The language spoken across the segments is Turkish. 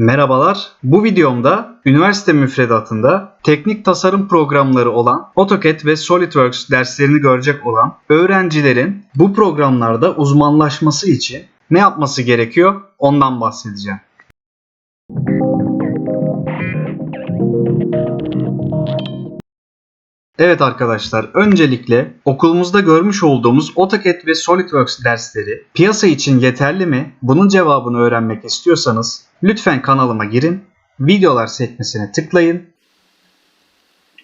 Merhabalar. Bu videomda üniversite müfredatında teknik tasarım programları olan AutoCAD ve SolidWorks derslerini görecek olan öğrencilerin bu programlarda uzmanlaşması için ne yapması gerekiyor ondan bahsedeceğim. Evet arkadaşlar, öncelikle okulumuzda görmüş olduğumuz AutoCAD ve SolidWorks dersleri piyasa için yeterli mi? Bunun cevabını öğrenmek istiyorsanız lütfen kanalıma girin, videolar sekmesine tıklayın.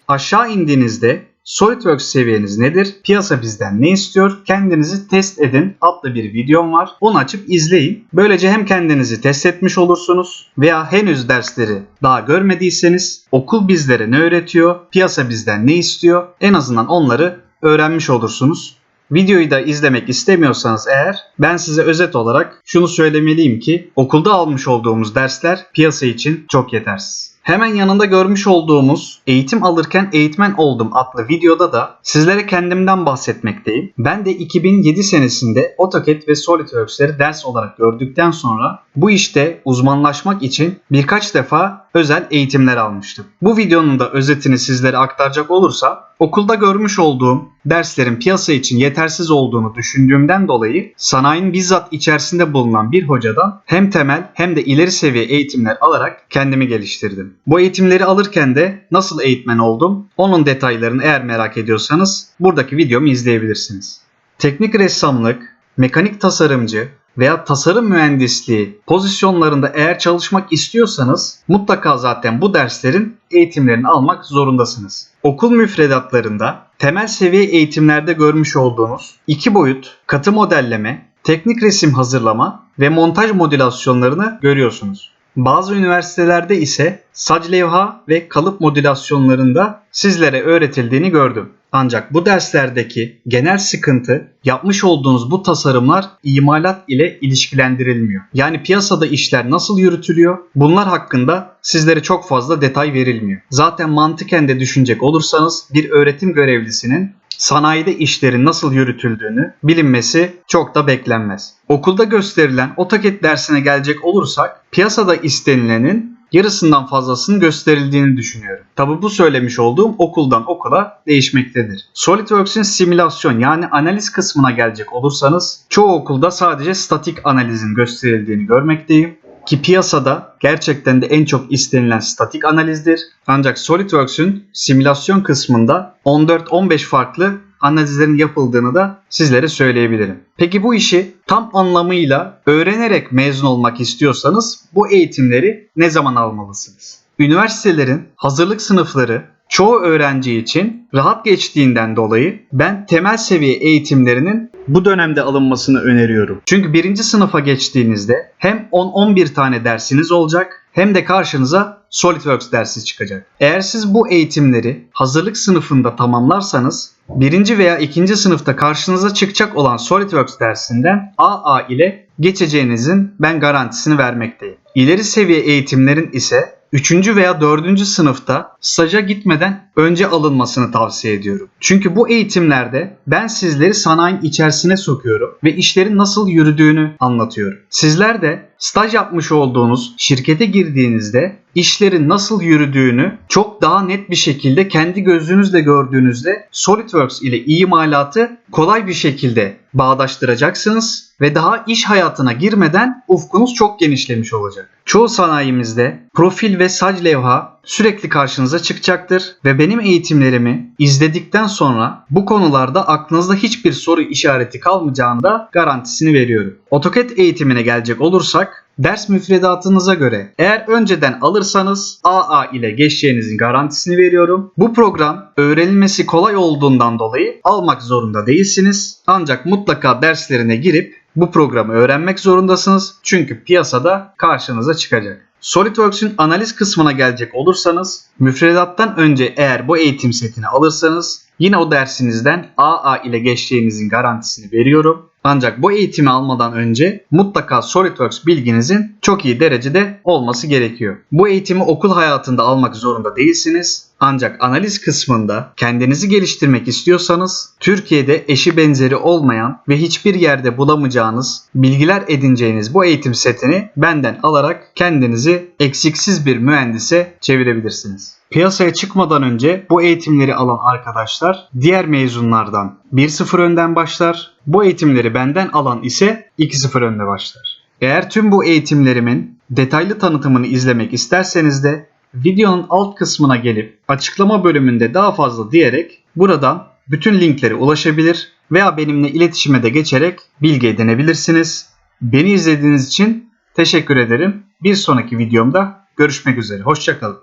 Aşağı indiğinizde SolidWorks seviyeniz nedir? Piyasa bizden ne istiyor? Kendinizi test edin adlı bir videom var. Onu açıp izleyin. Böylece hem kendinizi test etmiş olursunuz veya henüz dersleri daha görmediyseniz okul bizlere ne öğretiyor? Piyasa bizden ne istiyor? En azından onları öğrenmiş olursunuz. Videoyu da izlemek istemiyorsanız eğer ben size özet olarak şunu söylemeliyim ki okulda almış olduğumuz dersler piyasa için çok yetersiz. Hemen yanında görmüş olduğumuz eğitim alırken eğitmen oldum adlı videoda da sizlere kendimden bahsetmekteyim. Ben de 2007 senesinde AutoCAD ve SolidWorks'leri ders olarak gördükten sonra bu işte uzmanlaşmak için birkaç defa özel eğitimler almıştım. Bu videonun da özetini sizlere aktaracak olursa okulda görmüş olduğum derslerin piyasa için yetersiz olduğunu düşündüğümden dolayı sanayinin bizzat içerisinde bulunan bir hocadan hem temel hem de ileri seviye eğitimler alarak kendimi geliştirdim. Bu eğitimleri alırken de nasıl eğitmen oldum? Onun detaylarını eğer merak ediyorsanız buradaki videomu izleyebilirsiniz. Teknik ressamlık, mekanik tasarımcı veya tasarım mühendisliği pozisyonlarında eğer çalışmak istiyorsanız mutlaka zaten bu derslerin eğitimlerini almak zorundasınız. Okul müfredatlarında temel seviye eğitimlerde görmüş olduğunuz iki boyut katı modelleme, teknik resim hazırlama ve montaj modülasyonlarını görüyorsunuz. Bazı üniversitelerde ise sac levha ve kalıp modülasyonlarında sizlere öğretildiğini gördüm. Ancak bu derslerdeki genel sıkıntı yapmış olduğunuz bu tasarımlar imalat ile ilişkilendirilmiyor. Yani piyasada işler nasıl yürütülüyor? Bunlar hakkında sizlere çok fazla detay verilmiyor. Zaten mantıken de düşünecek olursanız bir öğretim görevlisinin sanayide işlerin nasıl yürütüldüğünü bilinmesi çok da beklenmez. Okulda gösterilen AutoCAD dersine gelecek olursak piyasada istenilenin yarısından fazlasının gösterildiğini düşünüyorum. Tabi bu söylemiş olduğum okuldan okula değişmektedir. SolidWorks'in simülasyon yani analiz kısmına gelecek olursanız çoğu okulda sadece statik analizin gösterildiğini görmekteyim ki piyasada gerçekten de en çok istenilen statik analizdir. Ancak SolidWorks'ün simülasyon kısmında 14-15 farklı analizlerin yapıldığını da sizlere söyleyebilirim. Peki bu işi tam anlamıyla öğrenerek mezun olmak istiyorsanız bu eğitimleri ne zaman almalısınız? Üniversitelerin hazırlık sınıfları çoğu öğrenci için rahat geçtiğinden dolayı ben temel seviye eğitimlerinin bu dönemde alınmasını öneriyorum. Çünkü birinci sınıfa geçtiğinizde hem 10-11 tane dersiniz olacak hem de karşınıza SolidWorks dersi çıkacak. Eğer siz bu eğitimleri hazırlık sınıfında tamamlarsanız birinci veya ikinci sınıfta karşınıza çıkacak olan SolidWorks dersinden AA ile geçeceğinizin ben garantisini vermekteyim. İleri seviye eğitimlerin ise 3. veya 4. sınıfta staja gitmeden önce alınmasını tavsiye ediyorum. Çünkü bu eğitimlerde ben sizleri sanayinin içerisine sokuyorum ve işlerin nasıl yürüdüğünü anlatıyorum. Sizler de staj yapmış olduğunuz şirkete girdiğinizde işlerin nasıl yürüdüğünü çok daha net bir şekilde kendi gözünüzle gördüğünüzde SolidWorks ile imalatı kolay bir şekilde bağdaştıracaksınız ve daha iş hayatına girmeden ufkunuz çok genişlemiş olacak. Çoğu sanayimizde profil ve sac levha sürekli karşınıza çıkacaktır ve benim eğitimlerimi izledikten sonra bu konularda aklınızda hiçbir soru işareti kalmayacağını da garantisini veriyorum. AutoCAD eğitimine gelecek olursak Ders müfredatınıza göre eğer önceden alırsanız AA ile geçeceğinizin garantisini veriyorum. Bu program öğrenilmesi kolay olduğundan dolayı almak zorunda değilsiniz. Ancak mutlaka derslerine girip bu programı öğrenmek zorundasınız. Çünkü piyasada karşınıza çıkacak. SolidWorks'ün analiz kısmına gelecek olursanız müfredattan önce eğer bu eğitim setini alırsanız yine o dersinizden AA ile geçeceğinizin garantisini veriyorum. Ancak bu eğitimi almadan önce mutlaka SolidWorks bilginizin çok iyi derecede olması gerekiyor. Bu eğitimi okul hayatında almak zorunda değilsiniz. Ancak analiz kısmında kendinizi geliştirmek istiyorsanız Türkiye'de eşi benzeri olmayan ve hiçbir yerde bulamayacağınız bilgiler edineceğiniz bu eğitim setini benden alarak kendinizi eksiksiz bir mühendise çevirebilirsiniz. Piyasaya çıkmadan önce bu eğitimleri alan arkadaşlar diğer mezunlardan 1-0 önden başlar. Bu eğitimleri benden alan ise 2-0 önde başlar. Eğer tüm bu eğitimlerimin detaylı tanıtımını izlemek isterseniz de videonun alt kısmına gelip açıklama bölümünde daha fazla diyerek buradan bütün linklere ulaşabilir veya benimle iletişime de geçerek bilgi edinebilirsiniz. Beni izlediğiniz için teşekkür ederim. Bir sonraki videomda görüşmek üzere. Hoşçakalın.